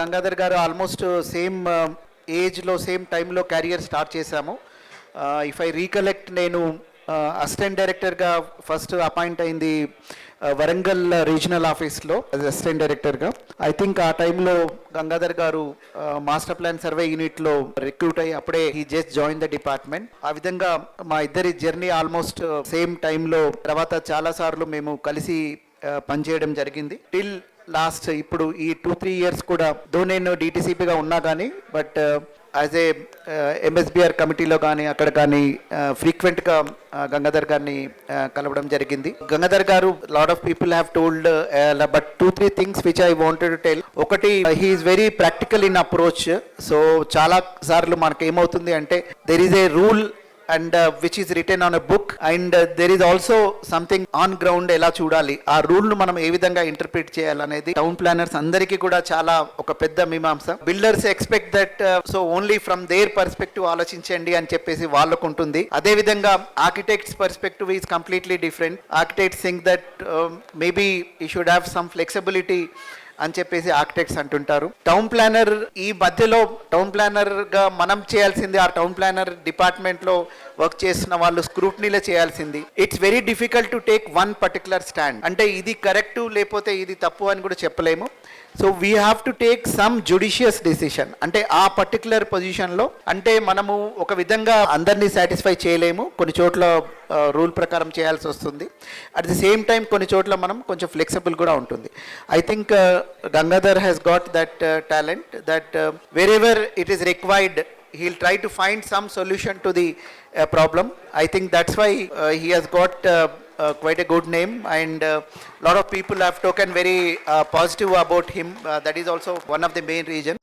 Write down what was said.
గంగాధర్ గారు almost same ఏజ్లో same టైంలో క్యారియర్ స్టార్ట్ చేశాము. ఇఫ్ ఐ రీకలెక్ట్ నేను అసిస్టెంట్ డైరెక్టర్గా ఫస్ట్ అపాయింట్ అయింది వరంగల్ రీజనల్ ఆఫీస్లో అసిస్టెంట్ డైరెక్టర్గా. ఐ థింక్ ఆ టైంలో Gangadhar garu master plan survey యూనిట్లో రిక్రూట్ అయ్యి అప్పుడే ఈ జస్ట్ జాయిన్ ద డిపార్ట్మెంట్ ఆ విధంగా మా ఇద్దరి జర్నీ ఆల్మోస్ట్ సేమ్ టైంలో తర్వాత చాలా సార్లు మేము కలిసి పనిచేయడం జరిగింది. టిల్ లాస్ట్ ఇప్పుడు ఈ టూ త్రీ ఇయర్స్ కూడా దో నేను డిటీసీపీగా ఉన్నా కానీ బట్ యాజ్ ఏ ఎంఎస్బిఆర్ కమిటీలో కానీ అక్కడ కానీ ఫ్రీక్వెంట్గా గంగాధర్ గారిని uh, కలవడం జరిగింది. Gangadhar garu lot of people have told but two three things which I wanted to tell ఒకటి he is very practical in approach so చాలా సార్లు మనకి ఏమవుతుంది అంటే there is a rule and which is written on a book and there is also something on ground ఎలా చూడాలి? ఆ రూల్ను మనం ఏ విధంగా ఇంటర్ప్రిట్ చేయాలనేది టౌన్ ప్లానర్స్ అందరికీ కూడా చాలా ఒక పెద్ద మీమాంస. Builders expect that so only from their perspective ఆలోచించండి అని చెప్పేసి వాళ్ళకు ఉంటుంది. అదే విధంగా architects perspective is completely different architects think that maybe he should have some flexibility అని చెప్పేసి ఆర్కిటెక్ట్స్ అంటుంటారు. టౌన్ ప్లానర్ ఈ మధ్యలో టౌన్ ప్లానర్గా మనం చేయాల్సింది ఆ టౌన్ ప్లానర్ డిపార్ట్మెంట్లో వర్క్ చేసిన వాళ్ళు స్క్రూట్నీలో చేయాల్సింది. It's very difficult to take one particular stand అంటే ఇది కరెక్ట్ లేకపోతే ఇది తప్పు అని కూడా చెప్పలేము. So we have to take some judicious decision అంటే ఆ పర్టికులర్ పొజిషన్లో అంటే మనము ఒక విధంగా అందరినీ సాటిస్ఫై చేయలేము. కొన్ని చోట్ల రూల్ ప్రకారం చేయాల్సి వస్తుంది. అట్ ది సేమ్ టైం కొన్ని చోట్ల మనం కొంచెం ఫ్లెక్సిబుల్ కూడా ఉంటుంది. I think Gangadhar has got that talent that wherever it is required he'll try to find some solution to the uh, problem. I think that's why uh, he has got uh, uh, quite a good name, and a lot of people have spoken very uh, positive about him. Uh, that is also one of the main reasons.